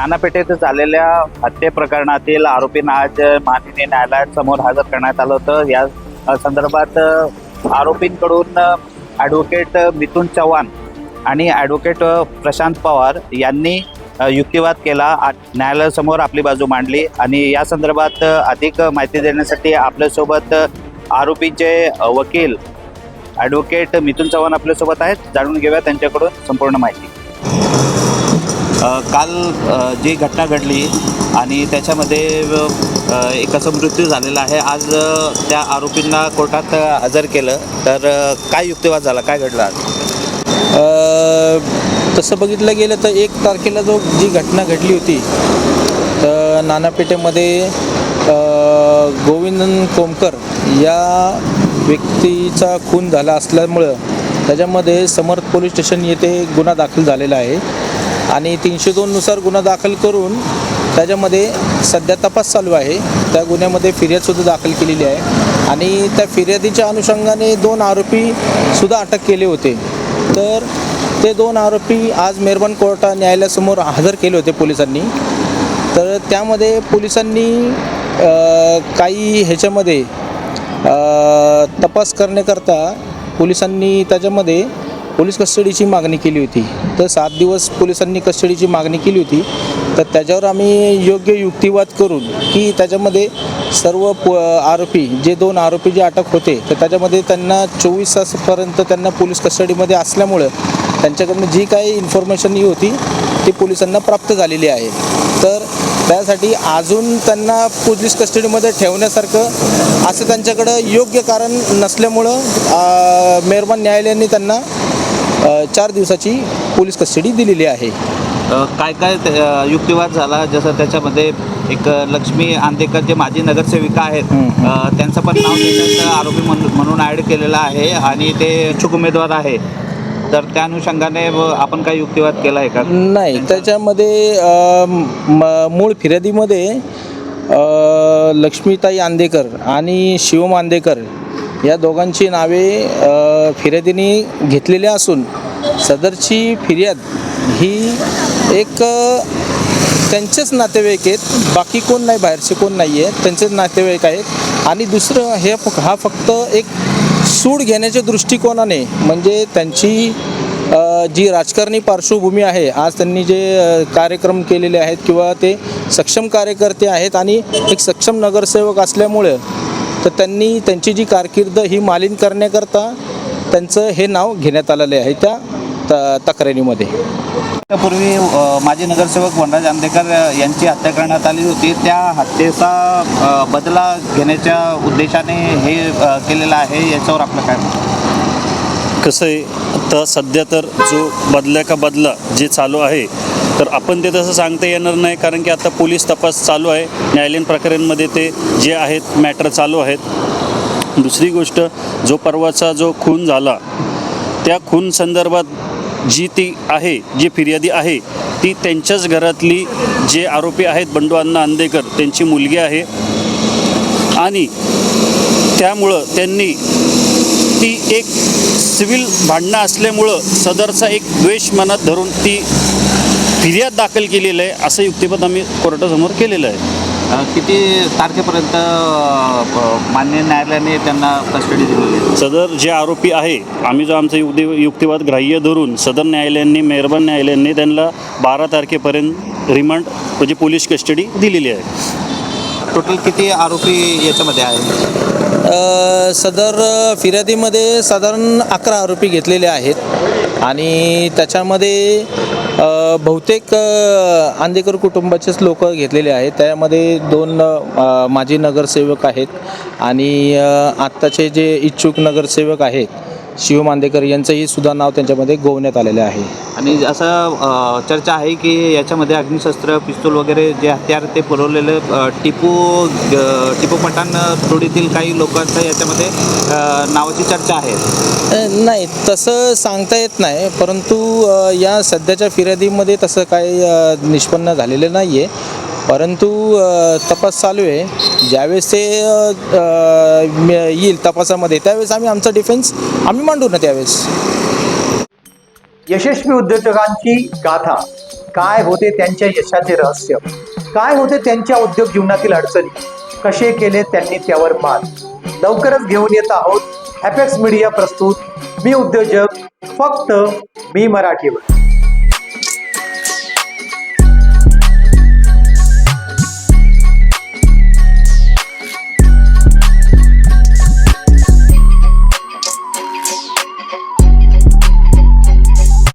नानापेठेत झालेल्या हत्ये प्रकरणातील आरोपींना आज माननीय न्यायालयासमोर हजर करण्यात आलं होतं. या संदर्भात आरोपींकडून ॲडव्होकेट मिथुन चव्हाण आणि ॲडव्होकेट प्रशांत पवार यांनी युक्तिवाद केला. आ- न्यायालयासमोर आपली बाजू मांडली आणि या संदर्भात अधिक माहिती देण्यासाठी आपल्यासोबत आरोपींचे आरोपीचे वकील ॲडव्होकेट मिथुन चव्हाण आपल्यासोबत आहेत. जाणून घेऊया त्यांच्याकडून संपूर्ण माहिती. काल जी घटना घडली आणि त्याच्यामध्ये एकाचा मृत्यू झालेला आहे. आज त्या आरोपींना कोर्टात हजर केलं. तर काय युक्तिवाद झाला? काय घडलं आज? तसं बघितलं गेलं तर एक तारखेला जो जी घटना घडली होती तर नानापेठेमध्ये गोविंदन कोमकर या व्यक्तीचा खून झाला असल्यामुळं त्याच्यामध्ये समर्थ पोलीस स्टेशन येथे गुन्हा दाखल झालेला आहे. आणि तीनशे दोननुसार गुन्हा दाखल करून त्याच्यामध्ये सध्या तपास चालू आहे. त्या गुन्ह्यामध्ये फिर्यादसुद्धा दाखल केलेली आहे. आणि त्या फिर्यादीच्या अनुषंगाने दोन आरोपीसुद्धा अटक केले होते. तर ते दोन आरोपी आज मेहरबान कोर्टा न्यायालयासमोर हजर केले होते पोलिसांनी. तर त्यामध्ये पोलिसांनी काही ह्याच्यामध्ये तपास करण्याकरता पोलिसांनी त्याच्यामध्ये पोलीस कस्टडीची मागणी केली होती. तर सात दिवस पोलिसांनी कस्टडीची मागणी केली होती. तर त्याच्यावर आम्ही योग्य युक्तिवाद करून की त्याच्यामध्ये सर्व प आरोपी जे दोन आरोपी जे अटक होते तर त्याच्यामध्ये त्यांना चोवीस तासपर्यंत त्यांना पोलीस कस्टडीमध्ये असल्यामुळं त्यांच्याकडनं जी काही इन्फॉर्मेशन ही होती ती पोलिसांना प्राप्त झालेली आहे. तर त्यासाठी अजून त्यांना पोलीस कस्टडीमध्ये ठेवण्यासारखं असं त्यांच्याकडं योग्य कारण नसल्यामुळं मेहरबान न्यायालयाने त्यांना चार दिवसाची पोलीस कस्टडी दिलेली आहे. काय काय युक्तिवाद झाला? जसं त्याच्यामध्ये एक लक्ष्मी आंदेकर जे माजी नगरसेविका आहेत त्यांचं पण नाव त्याच्यात आरोपी म्हणून म्हणून ॲड केलेलं आहे आणि ते इच्छुक उमेदवार आहे. तर त्या अनुषंगाने आपण काय युक्तिवाद केला आहे का? नाही त्याच्यामध्ये मूळ फिर्यादीमध्ये लक्ष्मीताई आंदेकर आणि शिवम आंदेकर या दोघांची नावे अ, फिर्यादीने घेतलेली असून सदरची फिर्याद ही एक त्यांचेच नातेवाईक आहेत. बाकी कोण नाही बाहेरचे कोण नाही आहे त्यांचेच नातेवाईक आहेत. आणि दुसरं हे फ- हा फक्त एक सूड घेण्याच्या दृष्टिकोनाने म्हणजे त्यांची जी राजकारणी पार्श्वभूमी आहे आज त्यांनी जे कार्यक्रम केलेले आहेत किंवा ते सक्षम कार्यकर्ते आहेत आणि एक सक्षम नगरसेवक असल्यामुळे तर त्यांनी त्यांची जी कारकीर्द ही मालीन करण्याकरता त्यांचं हे नाव घेण्यात आलेले आहे त्या त तक्रारीमध्ये. पूर्वी माजी नगरसेवक वनराज आंदेकर यांची हत्या करण्यात आली होती. त्या हत्येचा बदला घेण्याच्या उद्देशाने हे केलेलं आहे. याच्यावर आपलं काय? कसं आहे? आता सध्या तर जो बदल्या का बदला जे चालू आहे तर आपण ते तसं सांगता येणार नाही कारण की आता पोलीस तपास चालू आहे. न्यायालयीन प्रकरणमध्ये ते जे आहेत मॅटर चालू आहेत. दुसरी गोष्ट जो परवाचा जो खून झाला त्या खून संदर्भात जी ती आहे जी फिर्यादी आहे ती त्यांच्याच घरातली जे आरोपी आहेत बंडू अण्णा आंदेकर त्यांची मुलगी आहे. आणि त्यामुळं त्यांनी ती एक सिव्हिल भांडणं असल्यामुळं सदरचा एक द्वेष मनात धरून ती फिर्याद दाखल केलेलं आहे असं युक्तिपद आम्ही कोर्टासमोर केलेलं आहे. किती तारखेपर्यंत मान्य न्यायालयाने त्यांना कस्टडी दिलेली आहे? सदर जे आरोपी आहे आम्ही जो आमचा युक्ति युक्तिवाद ग्राह्य धरून सदर न्यायालयांनी मेहरबान न्यायालयांनी त्यांना बारा तारखेपर्यंत रिमांड म्हणजे पोलीस कस्टडी दिलेली आहे. टोटल किती आरोपी याच्यामध्ये आहे सदर फिर्यादीमध्ये साधारण अकरा आरोपी घेतलेले आहेत. आणि त्याच्यामध्ये बहुतेक आंदेकर कुटुंबाचेच लोक घेतलेले आहेत. त्यामध्ये दोन माजी नगरसेवक आहेत आणि आत्ताचे जे इच्छुक नगरसेवक आहेत शिव मांदेकर यांचंही सुद्धा नाव त्यांच्यामध्ये गोवण्यात आलेलं आहे. आणि असं चर्चा आहे की याच्यामध्ये अग्निशस्त्र पिस्तूल वगैरे जे हत्यार ते पुरवलेले टिपू टिपू पठाण टोळीतील काही लोकांचं याच्यामध्ये नावाची चर्चा आहे. नाही तसं सांगता येत नाही परंतु या सध्याच्या फिर्यादीमध्ये तसं काही निष्पन्न झालेलं नाही आहे परंतु तपास चालू आहे. ज्यावेळेस ते येईल तपासामध्ये त्यावेळेस आम्ही आमचा डिफेन्स आम्ही मांडू ना त्यावेळेस. यशस्वी उद्योजकांची गाथा. काय होते त्यांच्या यशाचे रहस्य? काय होते त्यांच्या उद्योग जीवनातील अडचणी? कसे केले त्यांनी त्यावर मात लवकरच घेऊन येत आहोत हॅपेक्स मीडिया प्रस्तुत. मी उद्योजक फक्त मी मराठीवर.